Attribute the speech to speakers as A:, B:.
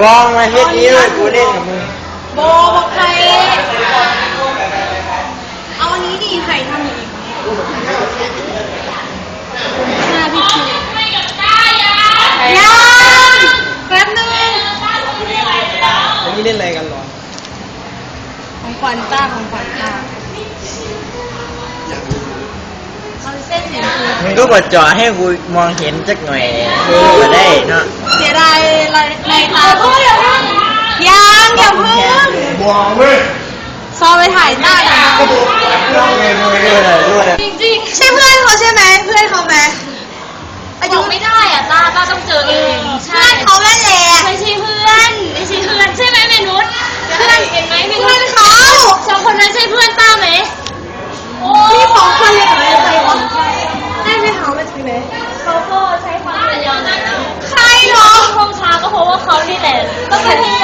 A: กองมาเฮ็ดนี้เลยกูเล่นกับมึง
B: โบบอกใครเอาอันนี้ดีใครทำอย่างนี้หน้าพี่ชูยังแป๊บนึง
A: อันนี้เล่นอะไรกันหรอ
B: ของขวัญจ้าของขวัญจ้า
A: มึงก็บดจอให้กูมองเห็นจักหน่อยก็ได้เนาะ
B: เสียดายอะไรในตาพูดยังยังอย่าเพิ่ง
A: บวงเว้ย
B: ซอไปถ่ายหน้ากันจริงๆ
C: ใช่เพื่อนเขาใช่
B: ไหม
A: Amen.